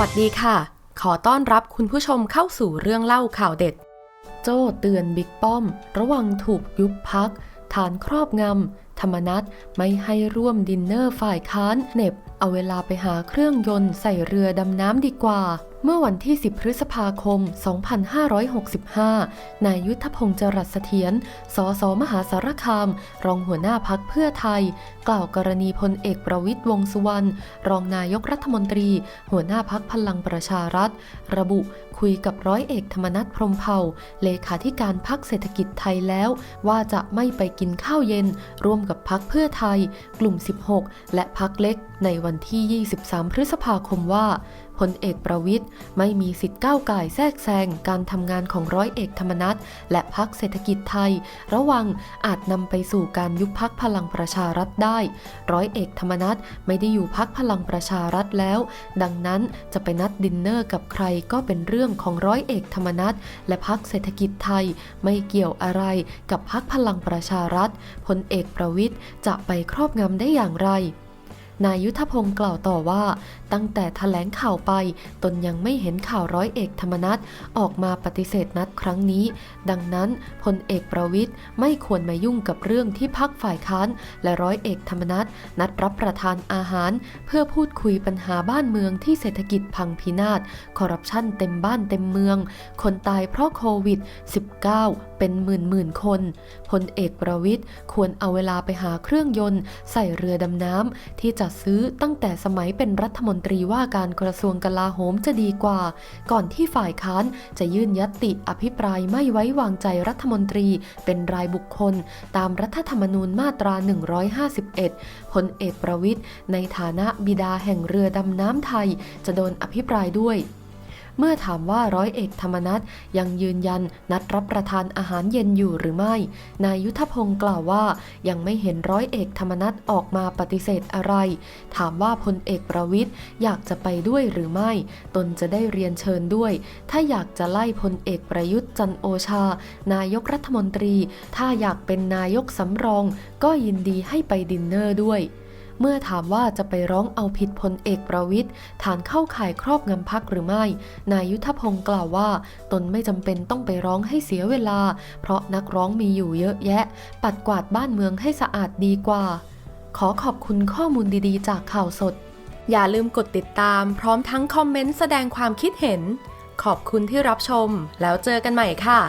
วัสดีค่ะ ขอต้อนรับคุณผู้ชมเข้าสู่เรื่องเล่าข่าวเด็ด โจ้เตือนบิ๊กป้อม ระวังถูกยุบพัก ฐานครอบงำ ธรรมนัตไม่ให้ร่วมดินเนอร์ฝ่ายค้านเน็บ เอาเวลาไปหาเครื่องยนต์ใส่เรือดำน้ำดีกว่า เมื่อวันที่ 10 พฤษภาคม 2565 นายยุทธพงศ์จรัสเสถียร สสมหาสารคาม รองหัวหน้าพักเพื่อไทย กล่าวกรณีพลเอกประวิตยวงษ์สุวรรณ รองนายกรัฐมนตรี หัวหน้าพักพลังประชารัฐ ระบุคุยกับร้อยเอกธรรมนัฐพรมเผ่า เลขาธิการพักเศรษฐกิจไทยแล้ว ว่าจะไม่ไปกินข้าวเย็นร่วมกับพักเพื่อไทย กลุ่ม 16 และพักเล็กในวันที่ 23 พฤษภาคมว่าพลเอกประวิทย์ไม่มีสิทธิ์ก้าวไก่ายแทรกแซงการทำงานของร้อยเอกธรรมนัฐและพักเศรษฐกิจไทย ระวังอาจนำไปสู่การยุบพักพลังประชารัฐได้ ร้อยเอกธรรมนัฐไม่ได้อยู่พักพลังประชารัฐแล้ว ดังนั้นจะไปนัดดินเนอร์กับใครก็เป็นเรื่องของร้อยเอกธรรมนัฐและพักเศรษฐกิจไทย ไม่เกี่ยวอะไรกับพักพลังประชารัฐพลเอกประวิทย์จะไปครอบงำได้อย่างไร นายยุทธพงศ์กล่าวต่อว่า ตั้งแต่แถลงข่าวไปตนยังไม่เห็นข่าวร้อยเอกธรรมนัฐออกมาปฏิเสธนัดครั้งนี้ ดังนั้นพลเอกประวิทย์ไม่ควรมายุ่งกับเรื่องที่พักฝ่ายค้านและร้อยเอกธรรมนัฐนัดรับประทานอาหาร เพื่อพูดคุยปัญหาบ้านเมืองที่เศรษฐกิจพังพินาศคอร์รัปชันเต็มบ้านเต็มเมือง คนตายเพราะโควิด -19 เป็นหมื่นหมื่นคนพลเอกประวิทย์ควรเอาเวลาไปหาเครื่องยนต์ ใส่เรือดำน้ำที่จัดซื้อตั้งแต่สมัยเป็นรัฐมนตรีว่าการกระทรวงกลาโหมจะดีกว่า ก่อนที่ฝ่ายค้านจะยื่นยัตติอภิปรายไม่ไว้วางใจรัฐมนตรีเป็นรายบุคคล ตามรัฐธรรมนูญมาตรา 151 พลเอกประวิทย์ในฐานะบิดาแห่งเรือดำน้ำไทย จะโดนอภิปรายด้วย เมื่อถามว่าร้อยเอกธรรมนัฐยังยืนยันนัดรับประทานอาหารเย็นอยู่หรือไม่ นายยุทธพงศ์กล่าวว่า ยังไม่เห็นร้อยเอกธรรมนัฐออกมาปฏิเสธอะไร ถามว่าพลเอกประวิทย์อยากจะไปด้วยหรือไม่ ตนจะได้เรียนเชิญด้วย ถ้าอยากจะไล่พลเอกประยุทธ์จันโอชา นายกรัฐมนตรี ถ้าอยากเป็นนายกสำรอง ก็ยินดีให้ไปดินเนอร์ด้วย เมื่อถามว่าจะไปร้องเอาผิดพลเอกประวิทย์ฐานเข้าข่ายครอบงำพักหรือไม่ นายยุทธพงศ์กล่าวว่า ตนไม่จำเป็นต้องไปร้องให้เสียเวลา เพราะนักร้องมีอยู่เยอะแยะ ปัดกวาดบ้านเมืองให้สะอาดดีกว่า ขอขอบคุณข้อมูลดีๆ จากข่าวสด อย่าลืมกดติดตาม พร้อมทั้งคอมเมนต์แสดงความคิดเห็น ขอบคุณที่รับชม แล้วเจอกันใหม่ค่ะ